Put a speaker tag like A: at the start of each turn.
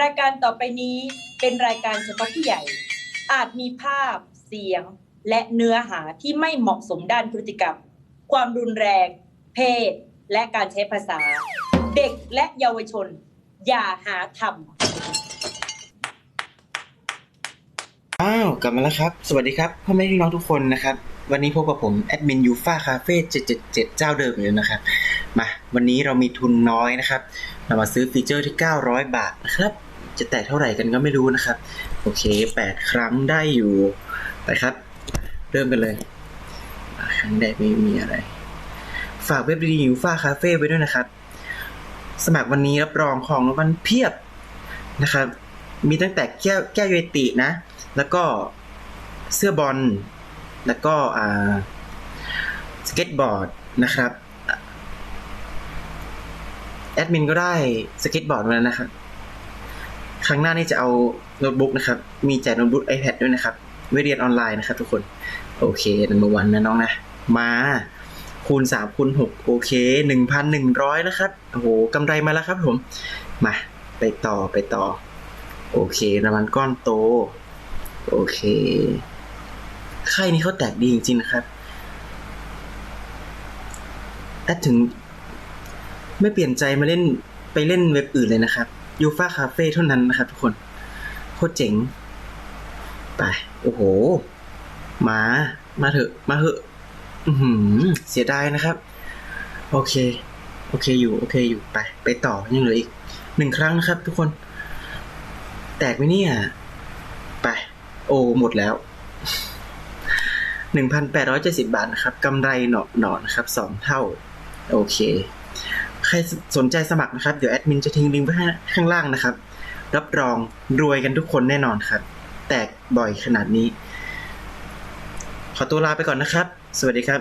A: รายการต่อไปนี้เป็นรายการเฉพาะผู้ใหญ่ อาจมีภาพ เสียง และเนื้อหาที่ไม่เหมาะสมด้านพฤติกรรม ความรุนแรง เพศ และการใช้ภาษา เด็กและเยาวชน อย่าหาทำ
B: อ้าว กลับมาแล้วครับ สวัสดีครับพ่อแม่พี่น้องทุกคนนะครับ วันนี้พบกับผม แอดมินยูฟ่าคาเฟ่777 เจ้าเดิมอยู่นะครับ มาวันนี้เรามีทุนน้อยนะครับ เรามาซื้อฟีเจอร์ที่ 900 บาทนะครับ จะแตะเท่าไหร่กันก็ไม่รู้นะครับ โอเค 8 ครั้งได้อยู่ไปครับ เริ่มกันเลย ครั้งแรกไม่มีอะไร ฝากเว็บดีๆยูฟาคาเฟ่ไว้ด้วยนะครับ สมัครวันนี้รับรองของรางวัลเพียบนะครับ มีตั้งแต่แก้วแก้วเยตินะ แล้วก็เสื้อบอล แล้วก็อ่าสเก็ตบอร์ดนะครับ ดมินก็ได้สเก็ตบอร์ดมาแล้วนะครับ ครั้งหน้านี่จะเอาโน้ตบุ๊กนะครับ มีแจกโน้ตบุ๊ก iPad ด้วยนะครับไว้เรียนออนไลน์นะครับทุกคน โอเคนัมเบอร์วันนะน้องนะ มาคูณสามคูณหกโอเคหนึ่งพันหนึ่งร้อยนะครับ โอ้โหกำไรมาแล้วครับผม มาไปต่อไปต่อ โอเครางวัลก้อนโต โอเคค่ายนี้เขาแตกดีจริงๆนะครับแอดถึง ไม่เปลี่ยนใจมาเล่นไปเล่นเว็บอื่นเลยนะครับยูฟาคาเฟ่เท่านั้นนะครับทุกคนโคตรเจ๋ง ไป โอ้โห มา มาเถอะ มาเถอะ อือหือเสียดายนะครับ โอเค โอเคอยู่ โอเคอยู่ ไป ไปต่อ ยังเหลืออีกหนึ่งครั้งนะครับ ทุกคน แตกไหมเนี่ย ไป โอ้ หมดแล้วหนึ่งพันแปดร้อยเจ็ดสิบาทนะครับกำไรหนอหนอนะครับสองเท่า โอเค รสนใจสมัครนะครับ เดี๋ยวแอดมินจะทิ้งลิงก์ไว้ให้ข้างล่างนะครับ รับรองรวยกันทุกคนแน่นอนครับ แตกบ่อยขนาดนี้ ขอตัวลาไปก่อนนะครับ สวัสดีครับ